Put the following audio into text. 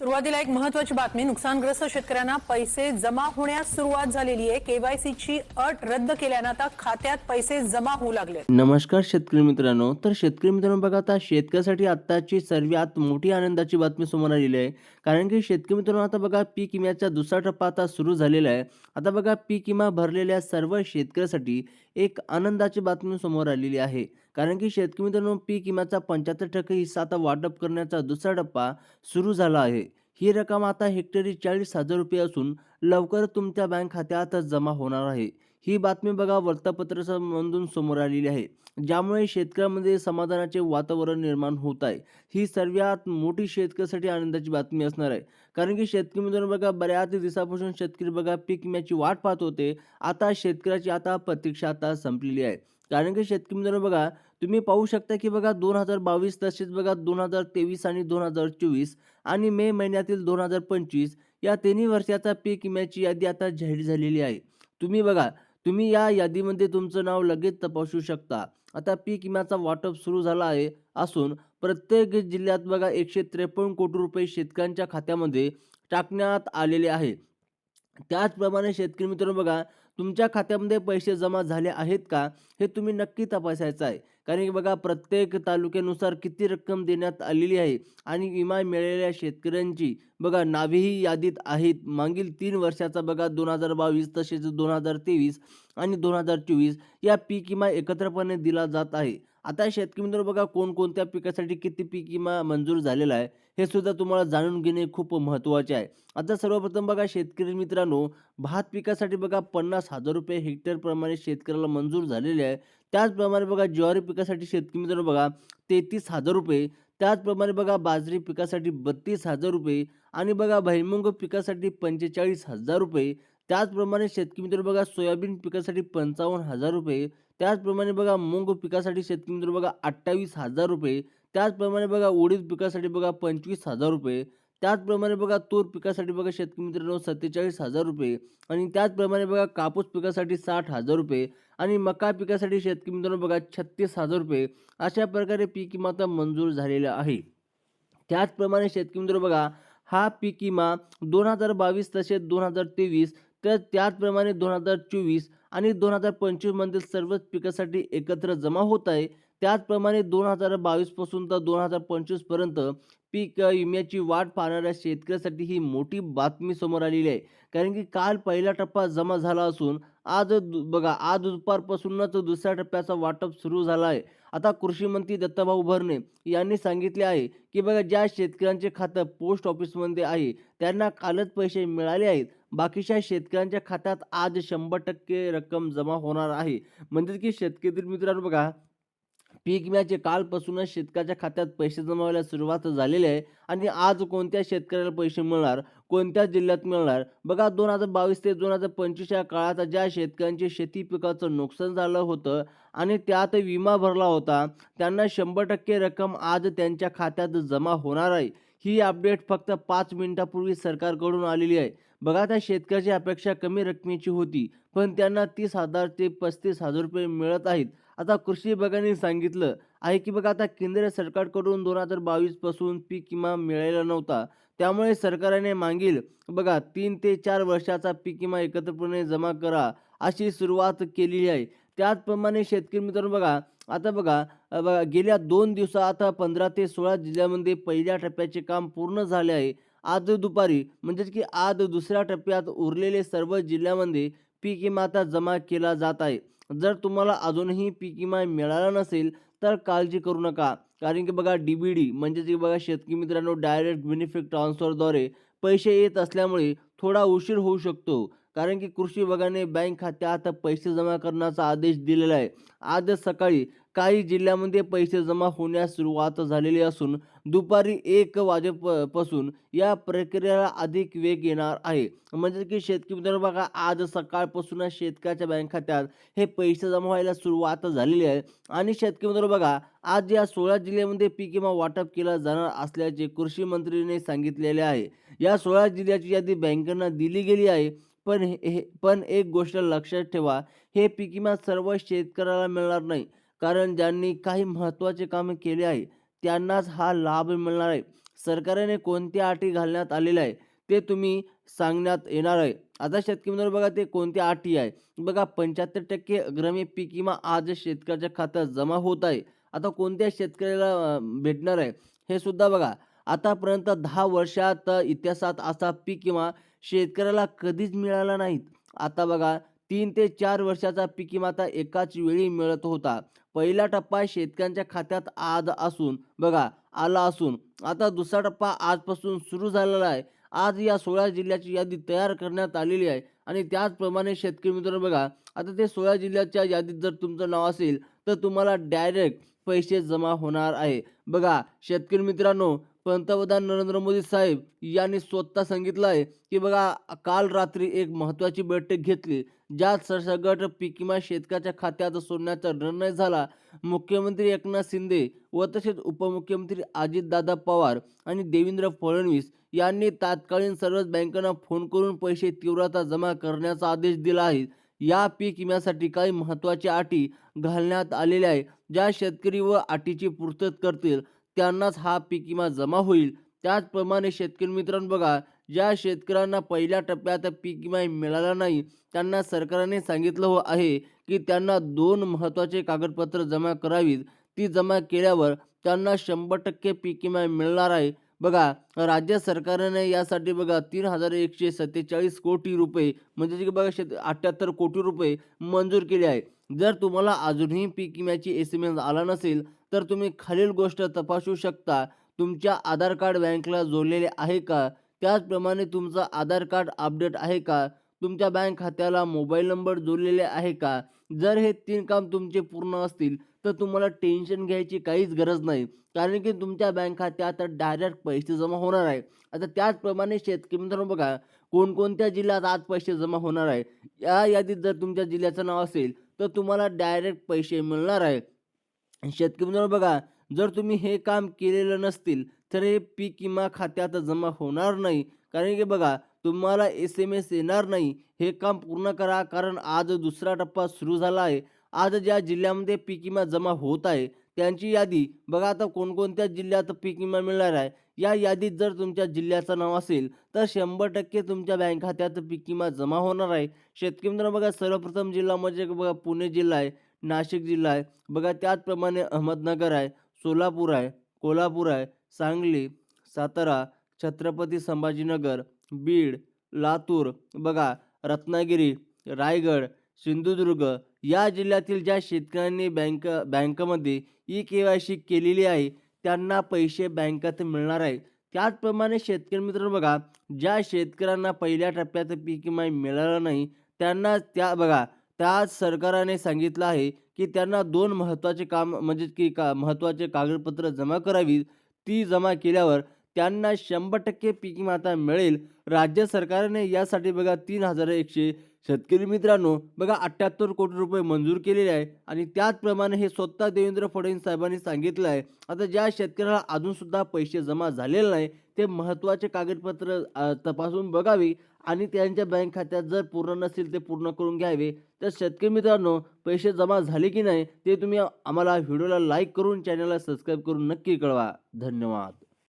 सुरुवातीला एक महत्वाची बातमी नुकसानग्रस्त शेतकऱ्यांना पैसे जमा होण्यास सुरुवात झालेली आहे. केवायसीची अट रद्द केल्यानं आता खात्यात पैसे जमा होऊ लागले नमस्कार शेतकरी मित्रांनो. तर शेतकरी मित्रांनो बघा आता शेतकऱ्यासाठी आताची सर्वात मोठी आनंदाची बातमी समोर आलेली आहे. कारण की शेतकरी मित्रांनो आता बघा पीक विम्याचा दुसरा टप्पा आता सुरू झालेला आहे. आता बघा पीक विमा भरलेल्या सर्व शेतकऱ्यासाठी एक आनंदाची बातमी समोर आलेली आहे. कारण की शेतकरी मित्रांनो पीक विम्याचा पंच्याहत्तर टक्के हिस्सा आता वाटप करण्याचा दुसरा टप्पा सुरू झाला आहे. ही रक्कम आता हेक्टरी चाळीस हजार रुपये असून लवकर तुमच्या बँक खात्यात जमा होणार आहे. ही बातमी बघा वर्तपत्रामधून समोर आलेली आहे. ज्यामुळे शेतकऱ्यांमध्ये समाधानाचे वातावरण निर्माण होत आहे. ही सर्वात मोठी शेतकऱ्यासाठी आनंदाची बातमी असणार आहे. कारण की शेतकरी मित्रांनो बघा बऱ्याच दिवसापासून शेतकरी बघा पीक विम्याची वाट पाहत होते. आता शेतकऱ्याची आता प्रतीक्षा आता संपलेली आहे. कारण की शेतकरी मित्रांनो बघा तुम्ही पाहू शकता की बघा दोन हजार बावीस तसेच बघा दोन हजार तेवीस आणि दोन हजार चोवीस आणि मे महिन्यातील दोन हजार पंचवीस या तिन्ही वर्षाचा पीक विम्याची यादी आता जाहीर झालेली आहे. तुम्ही बघा तुम्ही या यादीमध्ये तुमचं नाव लगेच तपासू शकता. आता पीक विम्याचा वाटप सुरू झाला आहे असून प्रत्येक जिल्ह्यात बघा एकशे त्रेपन्न कोटी रुपये शेतकऱ्यांच्या खात्यामध्ये टाकण्यात आलेले आहे. त्याचप्रमाणे शेतकरी मित्रांनो बघा तुमच्या खात्यामध्ये पैसे जमा झाले आहेत का हे तुम्ही नक्की तपासायचं आहे. कारण की बघा प्रत्येक तालुक्यानुसार किती रक्कम देण्यात आलेली आहे आणि विमा मिळालेल्या शेतकऱ्यांची बघा नावेही यादीत आहेत. मागील तीन वर्षाचा बघा दोन हजार बावीस तसेच दोन हजार तेवीस आणि दोन हजार चोवीस या पीक विमा एकत्रपणे दिला जात आहे. आता शेतकरी मित्र बघा कोणकोणत्या पिकासाठी किती पीक विमा मंजूर झालेला आहे हे सुद्धा तुम्हाला जाणून घेणे खूप महत्त्वाचे आहे. आता सर्वप्रथम बघा शेतकरी मित्रांनो भात पिकासाठी बघा पन्नास हजार रुपये हेक्टरप्रमाणे शेतकऱ्याला मंजूर झालेले आहे. त्याचप्रमाणे बघा ज्वारी पिकासाठी शेतकरी मित्रांनो बघा तेहतीस हजार रुपये. त्याचप्रमाणे बघा बाजरी पिकासाठी बत्तीस हजार रुपये. आणि बघा भैमुंग पिकासाठी पंचेचाळीस हजार रुपये. त्याचप्रमाणे शेतकरी मित्र बघा सोयाबीन पिकासाठी पंचावन्न हजार रुपये. त्याचप्रमाणे बघा मूग पिकासाठी शेतकरी मित्र बघा अठ्ठावीस हजार रुपये. त्याचप्रमाणे बघा उडीद पिकासाठी बघा पंचवीस हजार रुपये. त्याचप्रमाणे बघा तूर पिकासाठी बघा शेतकरी मित्रांनो सत्तेचाळीस हजार रुपये. आणि त्याचप्रमाणे बघा कापूस पिकासाठी साठ हजार रुपये. आणि मका पिकासाठी शेतकरी मित्रांनो बघा छत्तीस हजार रुपये. अशा प्रकारे पीक विमा आता मंजूर झालेला आहे. त्याचप्रमाणे शेतकरी मित्र बघा हा पीक विमा दोन हजार बावीस तसेच दोन हजार तेवीस. तर त्याचप्रमाणे दोन हजार चोवीस आणि दोन हजार पंचवीसमधील सर्वच पिकासाठी एकत्र जमा होत आहे. त्याचप्रमाणे दोन हजार बावीसपासून तर दोन हजार पंचवीसपर्यंत पीक विम्याची वाट पाहणाऱ्या शेतकऱ्यासाठी ही मोठी बातमी समोर आलेली आहे. कारण की काल पहिला टप्पा जमा झाला असून आज दु- बघा आज दुपारपासूनच दुसऱ्या टप्प्याचा वाटप सुरू झाला आहे. आता कृषी मंत्री दत्ताभाऊ भरणे यांनी सांगितले आहे की बघा ज्या शेतकऱ्यांचे खातं पोस्ट ऑफिसमध्ये आहे त्यांना कालच पैसे मिळाले आहेत. बाकीच्या शेतकऱ्यांच्या खात्यात आज शंभर टक्के रक्कम जमा होणार आहे. म्हणजे की शेतकरी मित्रांनो बघा पीक विम्याचे कालपासूनच शेतकऱ्याच्या खात्यात पैसे जमा व्हायला सुरुवात झालेली आहे आणि आज कोणत्या शेतकऱ्याला पैसे मिळणार कोणत्या जिल्ह्यात मिळणार? बघा दोन हजार बावीस ते दोन हजार पंचवीस या काळात ज्या शेतकऱ्यांचे शेती पिकाचं नुकसान झालं होतं आणि त्यात विमा भरला होता त्यांना शंभर टक्के रक्कम आज त्यांच्या खात्यात जमा होणार आहे. ही अपडेट फक्त पाच मिनिटापूर्वी सरकारकडून आलेली आहे. बघा त्या शेतकऱ्याची अपेक्षा कमी रकमेची होती पण त्यांना तीस हजार ते पस्तीस हजार रुपये मिळत आहेत. आता कृषी विभागाने सांगितलं आहे की बघा आता केंद्र सरकारकडून दोन हजार बावीसपासून पीक विमा मिळालेला नव्हता. त्यामुळे सरकारने मागील बघा तीन ते चार वर्षाचा पीक विमा एकत्रपणे जमा करा अशी सुरुवात केलेली आहे. त्याचप्रमाणे शेतकरी मित्रांनो बघा आता बघा बघा गेल्या दोन दिवसात पंधरा ते सोळा जिल्ह्यामध्ये पहिल्या टप्प्याचे काम पूर्ण झाले आहे. आज दुपारी म्हणजेच की आज दुसऱ्या टप्प्यात उरलेले सर्व जिल्ह्यामध्ये पीक विमा आता जमा केला जात आहे. जर तुम्हाला अजूनही पीक विमा मिळाला नसेल तर काळजी करू नका. कारण की बघा डी बी डी म्हणजेच की बघा शेतकरी मित्रांनो डायरेक्ट बेनिफिट ट्रान्सफरद्वारे पैसे येत असल्यामुळे थोडा उशीर होऊ शकतो. कारण की कृषी विभागाने बँक खात्यात पैसे जमा करण्याचा आदेश दिलेला आहे. आज सकाळी काही जिल्ह्यामध्ये पैसे जमा होण्यास सुरुवात झालेली असून दुपारी एक वाजेपासून या प्रक्रियेला अधिक वेग येणार आहे. म्हणजे की शेतकरी मित्रांनो बघा आज सकाळपासूनच शेतकऱ्याच्या बँक खात्यात हे पैसे जमा व्हायला सुरुवात झालेली आहे. आणि शेतकरी मित्रांनो बघा आज या सोळा जिल्ह्यामध्ये पीक विमा वाटप केला जाणार असल्याचे कृषी मंत्रीने सांगितलेले आहे. या सोळा जिल्ह्याची यादी बँकांना दिली गेली आहे. पण हे हे- पण एक गोष्ट लक्षात ठेवा हे पीक विमा सर्व शेतकऱ्याला मिळणार नाही. कारण ज्यांनी काही महत्त्वाचे कामे केले आहे त्यांनाच हा लाभ मिळणार आहे. सरकारने कोणत्या अटी घालण्यात आलेल्या आहे ते तुम्ही सांगण्यात येणार आहे. आता शेतकरी बघा ते कोणत्या अटी आहे. बघा पंच्याहत्तर टक्के अग्रमी पीक विमा आज शेतकऱ्याच्या खात्यात जमा होत आहे. आता कोणत्या शेतकऱ्याला भेटणार आहे हे सुद्धा बघा. आतापर्यंत दहा वर्षात इतिहासात असा पीक विमा शेतकऱ्याला कधीच मिळाला नाहीत. आता बघा तीन ते चार वर्षाचा पीक विमा एकाच वेळी मिळत होता. पहिला टप्पा शेतकऱ्यांच्या खात्यात आज असून बघा आला असून. आता दुसरा टप्पा आजपासून सुरू झालेला आहे. आज या सोळा जिल्ह्याची यादी तयार करण्यात आलेली आहे. आणि त्याचप्रमाणे शेतकरी मित्र बघा आता ते सोळा जिल्ह्याच्या यादीत जर तुमचं नाव असेल तर तुम्हाला डायरेक्ट पैसे जमा होणार आहे. बघा शेतकरी मित्रांनो पंतप्रधान नरेंद्र मोदी साहेब यांनी स्वतः सांगितलं आहे की बघा काल रात्री एक महत्त्वाची बैठक घेतली ज्यात सरसकट पीक विमा शेतकऱ्याच्या खात्यात सोडण्याचा निर्णय झाला. मुख्यमंत्री एकनाथ शिंदे व तसेच उपमुख्यमंत्री अजितदादा पवार आणि देवेंद्र फडणवीस यांनी तात्कालीन सर्वच बँकांना फोन करून पैसे तीव्रता जमा करण्याचा आदेश दिला आहे. या पीक विम्यासाठी काही महत्त्वाच्या अटी घालण्यात आलेल्या आहे ज्या शेतकरी व अटीची पूर्तता करतील. त्यांनाच हा पीक विमा जमा होईल. त्याचप्रमाणे शेतकरी मित्रांनो बघा ज्या शेतकऱ्यांना पहिल्या टप्प्यात पीक विमा मिळाला नाही त्यांना सरकारने सांगितलं हो आहे की त्यांना दोन महत्त्वाचे कागदपत्र जमा करावीत. ती जमा केल्यावर त्यांना शंभर टक्के पीक विमा मिळणार आहे. बघा राज्य सरकारने यासाठी बघा तीन हजार एकशे सत्तेचाळीस कोटी रुपये म्हणजे की बघा शेत अठ्ठ्याहत्तर कोटी रुपये मंजूर केले आहे. जर तुम्हाला अजूनही पीक विम्याची एस एम एस आला नसेल तर तुम्ही खालील गोष्ट तपासू शकता. तुमच्या आधार कार्ड बँकला जोडलेले आहे का? त्याचप्रमाणे तुमचं आधार कार्ड अपडेट आहे का? तुमच्या बँक खात्याला मोबाईल नंबर जोडलेले आहे का? जर हे तीन काम तुमचे पूर्ण असतील तर तुम्हाला टेन्शन घ्यायची काहीच गरज नाही. कारण की तुमच्या बँक खात्यात डायरेक्ट पैसे जमा होणार आहे. आता त्याचप्रमाणे शेतकरी मित्रांनो बघा कोणकोणत्या जिल्ह्यात आज पैसे जमा होणार आहे? या यादीत जर तुमच्या जिल्ह्याचं नाव असेल तर तुम्हाला डायरेक्ट पैसे मिळणार आहे. शेतकरी मित्रांनो बघा जर तुम्ही हे काम केलेलं नसतील तर हे पीक विमा खात्यात जमा होणार नाही. कारण की बघा तुम्हाला एस एम एस येणार नाही. हे काम पूर्ण करा कारण आज दुसरा टप्पा सुरू झाला आहे. आज ज्या जिल्ह्यामध्ये पीक विमा जमा होत आहे त्यांची यादी बघा आता कोणकोणत्या जिल्ह्यात पीक विमा मिळणार आहे. या यादीत जर तुमच्या जिल्ह्याचं नाव असेल तर शंभर टक्के तुमच्या बँक खात्यात पीक विमा जमा होणार आहे. शेतकरी मित्रांनो बघा सर्वप्रथम जिल्हा म्हणजे बघा पुणे जिल्हा आहे. नाशिक जिल्हा आहे. बघा त्याचप्रमाणे अहमदनगर आहे सोलापूर आहे कोल्हापूर आहे सांगली सातारा छत्रपती संभाजीनगर बीड लातूर बघा रत्नागिरी रायगड सिंधुदुर्ग या जिल्ह्यातील ज्या शेतकऱ्यांनी बँक बँकमध्ये ई के वाय सी केलेली आहे त्यांना पैसे बँकेत मिळणार आहे. त्याचप्रमाणे शेतकरी मित्र बघा ज्या शेतकऱ्यांना पहिल्या टप्प्यात पीक विमा मिळालं नाही त्यांना त्या बघा त्या सरकारने सांगितलं आहे की त्यांना दोन महत्त्वाचे काम म्हणजे की का महत्त्वाचे कागदपत्र जमा करावी. ती जमा केल्यावर त्यांना शंभर टक्के पीक माता मिळेल. राज्य सरकारने यासाठी बघा तीन हजार एकशे शेतकरी मित्रांनो बघा अठ्ठ्याहत्तर कोटी रुपये मंजूर केलेले आहे. आणि त्याचप्रमाणे हे स्वतः देवेंद्र फडणवीस साहेबांनी सांगितलं आहे. आता ज्या शेतकऱ्याला अजूनसुद्धा पैसे जमा झालेले नाही ते महत्त्वाचे कागदपत्र तपासून बघावी. आणि त्यांच्या बँक खात्यात जर पूर्ण नसेल ते पूर्ण करून घ्यावे. तर शेतकरी मित्रांनो पैसे जमा झाले की नाही ते तुम्ही आम्हाला व्हिडिओला लाईक करून चॅनलला सबस्क्राईब करून नक्की कळवा. धन्यवाद.